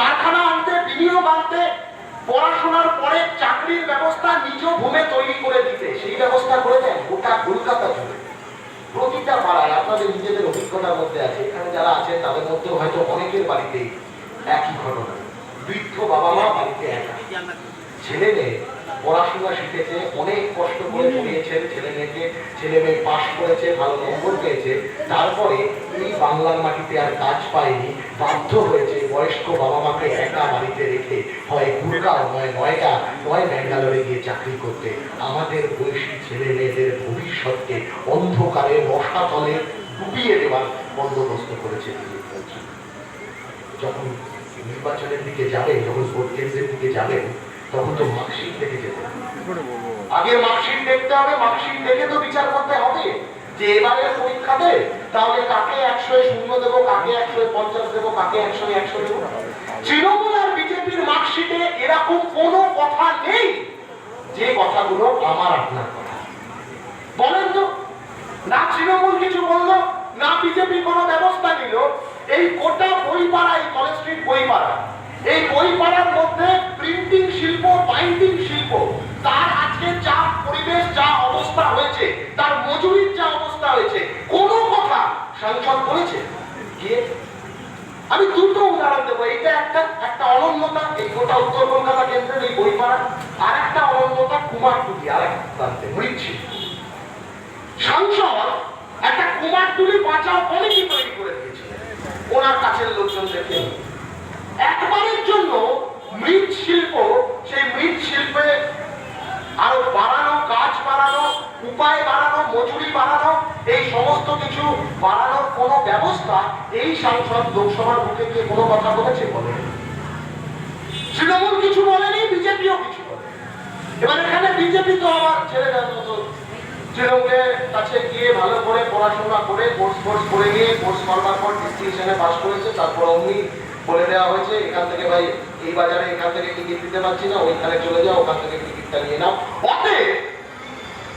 কারখানা আনতে, বিনিয়োগ আনতে, পড়াশোনার পরে চাকরির ব্যবস্থা নিজ ভূমে তৈরি করে দিতে। সেই ব্যবস্থা করে দেন গোটা কলকাতা জুড়ে। প্রতিটা পাড়ায় আপনাদের নিজেদের অভিজ্ঞতার মধ্যে আছে। এখানে যারা আছেন, তাদের মধ্যে হয়তো অনেকের বাড়িতে একই ঘটনা। বৃদ্ধ বাবা মা বাড়িতে একা। ছেলে মেয়ে পড়াশোনা শিখেছে অনেক কষ্ট করে পড়িয়েছেন ছেলে মেয়েকে ছেলে মেয়ে পাশ করেছে ভালো নম্বর পেয়েছে। তারপরে এই বাংলার মাটিতে আর কাজ পায়নি বাধ্য হয়েছে বয়স্ক বাবা মাকে একা বাড়িতে রেখে। হয় গুরগাঁও নয় নয়ডা নয় ব্যাঙ্গালোরে গিয়ে চাকরি করতে। আমাদের বয়সী ছেলে মেয়েদের ভবিষ্যৎকে অন্ধকারে মশা তলে ডুবিয়ে দেওয়ার বন্দোবস্ত করেছে তিনি। যখন নির্বাচনের দিকে যাবেন যখন ভোট কেন্দ্রের দিকে যাবেন তখন তো মার্কশিট দেখে যেতে আগে মার্কশিট দেখতে হবে মার্কশিট দেখে তো বিচার করতে হবে। যে এবারে পরীক্ষাতে তাহলে কাকে একশো শূন্য দেবো কাকে একশো পঞ্চাশ দেবো কাকে একশো একশো দেবো? তৃণমূল আর বিজেপির মার্কশিটে এরকম কোনো কথা নেই। যে কথাগুলো আমার আপনার কথা। বলেন তো না তৃণমূল কিছু বলল না বিজেপি কোনো ব্যবস্থা নিল এই গোটা বইপাড়া এই কলেজ স্ট্রিট বইপাড়া এই বইপাড়ার মধ্যে বাইন্ডিং শিল্প তার আজকে যা পরিবেশ, যা অবস্থা হয়েছে, তার মজুরির যা অবস্থা হয়েছে, কোনো কথা সাংসদ বলেছে? আমি দুটো উদাহরণ দেবো। এটা একটা একটা অনন্যতা, এই গোটা উত্তর কলকাতা কেন্দ্রের এই বইপাড়া, আর একটা অনন্যতা, কুমারটুলি আর এক প্রান্তে মৃচ্ছি সাংসদ একটা কুমারটুলি বাঁচাও কমিটি তৈরি করে দিয়েছিলেন? ওনার কাছের লোকজনদেরকে নিয়ে। একবারের জন্য মৃৎ শিল্প সেই মৃৎ শিল্পে আরও বাড়ানো কাজ বাড়ানো উপায় বাড়ানো, মজুরি বাড়ানো, এই সমস্ত কিছু বাড়ানোর কোনো ব্যবস্থা এই সাংসদ লোকসভার বুকে গিয়ে কোনো কথা বলেছে বলে তৃণমূল কিছু বলেনি, বিজেপিও কিছু এবার এখানে বিজেপি তো দেওয়ার মতো। তৃণমূলের কাছে গিয়ে ভালো করে পড়াশোনা করে কোর্স কোর্স করে গিয়ে কোর্স করবার পর পাস করেছে, তারপর অমনি বলে দেওয়া হয়েছে, এখান থেকে ভাই এই বাজারে এখান থেকে টিকিট দিতে পারছি না, ওইখানে চলে যাও, ওখান থেকে টিকিটটা নিয়ে নাও। অতএব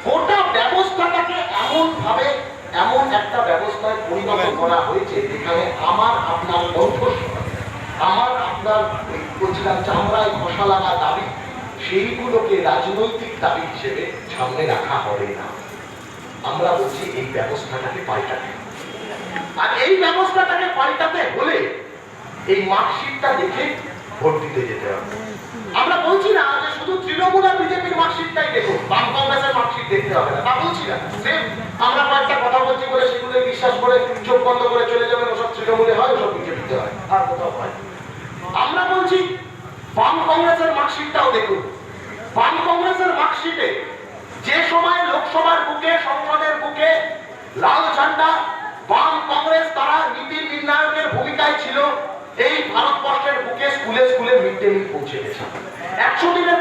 গোটা ব্যবস্থাটাকে এমন ভাবে এমন একটা ব্যবস্থায় পরিণত করা হয়েছে যেখানে আমার, আপনার কণ্ঠস্বর আমার, আপনার বলছিলাম চামড়ায় ঘষা লাগা দাবি, সেইগুলোকে রাজনৈতিক দাবি হিসেবে সামনে রাখা হবে না। আমরা বলছি এই ব্যবস্থাটাকে পাল্টাতে। আর এই ব্যবস্থাটাকে পাল্টাতে হলে এই মার্কশিটটা দেখে ভোট দিতে যেতে হবে আমরা বলছি না যে শুধু তৃণমূল আর বিজেপির মার্কশিটটাই দেখুন। বাম কংগ্রেসের মার্কশিট দেখতে হবে না। তা বলছি না। Same, আমরা কয়েকটা কথা বলছি বলে সেগুলো বিশ্বাস করে চোখ বন্ধ করে চলে যাবেন ওসব তৃণমূলে হয় ওসব বিজেপিতে হয়। আর কোথাও হয় আমরা বলছি বাম কংগ্রেসের মার্কশিটটাও দেখুন। বাম কংগ্রেসের মার্কশিটে যে সময় লোকসভার বুকে সংসদের বুকে লাল ঝান্ডা বাম কংগ্রেস তারা নীতি নির্ণায়কের ভূমিকায় ছিল এই ভারতবর্ষের বুকে স্কুলে স্কুলে মিড ডে মিল পৌঁছে গেছে। একশো দিনের